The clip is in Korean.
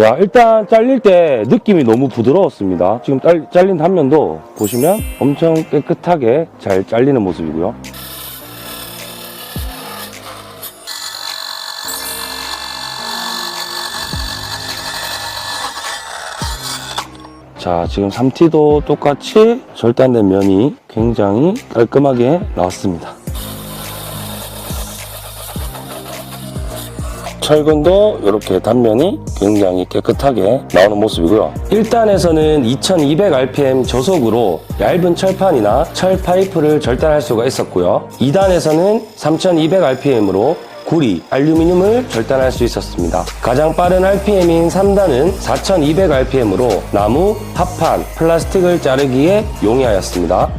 야, 일단 잘릴 때 느낌이 너무 부드러웠습니다. 지금 잘, 잘린 단면도 보시면 엄청 깨끗하게 잘 잘리는 모습이고요. 자, 지금 3T도 똑같이 절단된 면이 굉장히 깔끔하게 나왔습니다. 철근도 이렇게 단면이 굉장히 깨끗하게 나오는 모습이고요. 1단에서는 2200rpm 저속으로 얇은 철판이나 철 파이프를 절단할 수가 있었고요. 2단에서는 3200rpm으로 구리, 알루미늄을 절단할 수 있었습니다. 가장 빠른 RPM인 3단은 4200rpm으로 나무, 합판, 플라스틱을 자르기에 용이하였습니다.